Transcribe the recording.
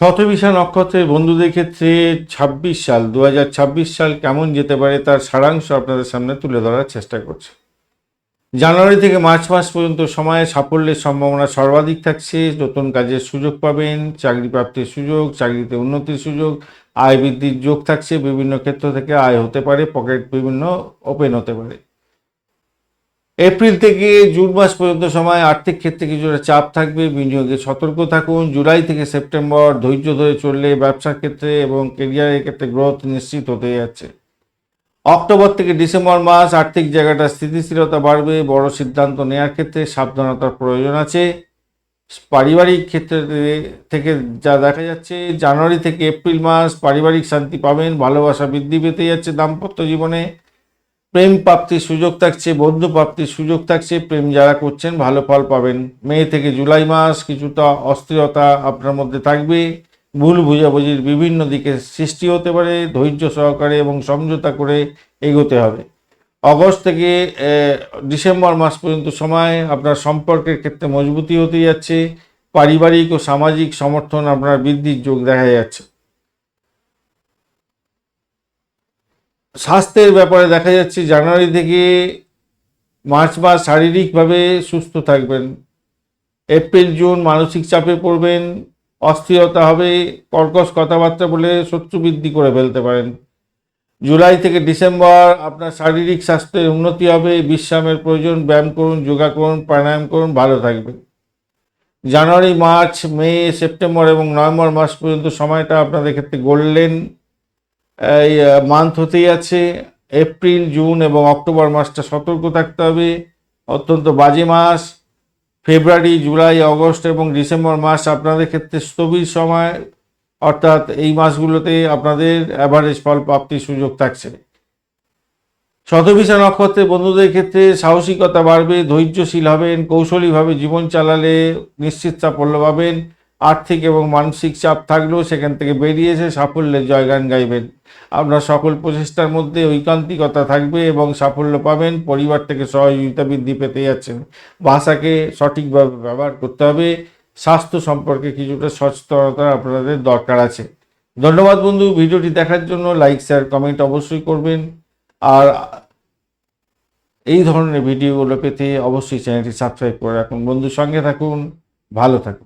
শতবিশা নক্ষত্রের বন্ধুদের ক্ষেত্রে ছাব্বিশ সাল দু হাজার ছাব্বিশ সাল কেমন যেতে পারে তার সারাংশ আপনাদের সামনে তুলে ধরার চেষ্টা করছে। জানুয়ারি থেকে মার্চ মাস পর্যন্ত সময়ে সাফল্যের সম্ভাবনা সর্বাধিক থাকছে। নতুন কাজের সুযোগ পাবেন চাকরি প্রাপ্তির সুযোগ, চাকরিতে উন্নতির সুযোগ, আয় বৃদ্ধির যোগ থাকছে। বিভিন্ন ক্ষেত্র থেকে আয় হতে পারে, পকেট বিভিন্ন ওপেন হতে পারে। এপ্রিল থেকে জুন মাস পর্যন্ত সময় আর্থিক ক্ষেত্রে কিছুটা চাপ থাকবে, বিনিয়োগে সতর্ক থাকুন। জুলাই থেকে সেপ্টেম্বর ধৈর্য ধরে চললে ব্যবসার ক্ষেত্রে এবং কেরিয়ারের ক্ষেত্রে গ্রোথ নিশ্চিত হতে যাচ্ছে। অক্টোবর থেকে ডিসেম্বর মাস আর্থিক জায়গাটা স্থিতিশীলতা বাড়বে, বড় সিদ্ধান্ত নেওয়ার ক্ষেত্রে সাবধানতার প্রয়োজন আছে। পারিবারিক ক্ষেত্রে থেকে যা দেখা যাচ্ছে, জানুয়ারি থেকে এপ্রিল মাস পারিবারিক শান্তি পাবেন, ভালোবাসা বৃদ্ধি পেতে যাচ্ছে দাম্পত্য জীবনে। প্রেম প্রাপ্তির সুযোগ থাকছে, বন্ধু প্রাপ্তির সুযোগ থাকছে, প্রেম যারা করছেন ভালো ফল পাবেন। মে থেকে জুলাই মাস কিছুটা অস্থিরতা আপনার মধ্যে থাকবে। ভুল বুঝাবুঝির বিভিন্ন দিকে সৃষ্টি হতে পারে, ধৈর্য সহকারে এবং সমঝোতা করে এগোতে হবে। অগস্ট থেকে ডিসেম্বর মাস পর্যন্ত সময় আপনার সম্পর্কের ক্ষেত্রে মজবুতি হতে যাচ্ছে। পারিবারিক ও সামাজিক সমর্থন আপনার বৃদ্ধির যোগ দেখা যাচ্ছে। স্বাস্থ্যের ব্যাপারে দেখা যাচ্ছে জানুয়ারি থেকে মার্চ মাস শারীরিকভাবে সুস্থ থাকবেন। এপ্রিল, জুন মানসিক চাপে পড়বেন, অস্থিরতা হবে, কর্কশ কথাবার্তা বলে শত্রু বৃদ্ধি করে ফেলতে পারেন। জুলাই থেকে ডিসেম্বর আপনার শারীরিক স্বাস্থ্যের উন্নতি হবে, বিশ্রামের প্রয়োজন, ব্যায়াম করুন, যোগা করুন, প্রাণায়াম করুন, ভালো থাকবেন। জানুয়ারি, মার্চ, মে, সেপ্টেম্বর এবং নভেম্বর মাস পর্যন্ত সময়টা আপনাদের ক্ষেত্রে গোল্ডেন এই মান্থ হতেই আছে। এপ্রিল জুন এবং অক্টোবর মাসটা সতর্ক থাকতে হবে। অত্যন্ত বাজে মাস। ফেব্রুয়ারি জুলাই অগস্ট এবং ডিসেম্বর মাস আপনাদের ক্ষেত্রে স্থবির সময়। অর্থাৎ এই মাসগুলোতে আপনাদের অ্যাভারেজ ফল প্রাপ্তির সুযোগ থাকছে। শতবিশা নক্ষত্রের বন্ধুদের ক্ষেত্রে সাহসিকতা বাড়বে, ধৈর্যশীল হবেন, কৌশলীভাবে জীবন চালালে নিশ্চিত সাফল্য পাবেন। আর্থিক এবং মানসিক চাপ থাকলেও সেখান থেকে বেরিয়ে এসে সাফল্যের জয়গান গাইবেন। আপনার সকল প্রচেষ্টার মধ্যে ঐকান্তিকতা থাকবে এবং সাফল্য পাবেন, পরিবার থেকে সহযোগিতা বৃদ্ধি পেতে যাচ্ছেন। ভাষাকে সঠিকভাবে ব্যবহার করতে হবে, স্বাস্থ্য সম্পর্কে কিছুটা সচেতনতা আপনাদের দরকার আছে। ধন্যবাদ বন্ধু, ভিডিওটি দেখার জন্য লাইক, শেয়ার, কমেন্ট অবশ্যই করবেন। আর এই ধরনের ভিডিওগুলো পেতে অবশ্যই চ্যানেলটি সাবস্ক্রাইব করে রাখুন। বন্ধুর সঙ্গে থাকুন, ভালো থাকুন।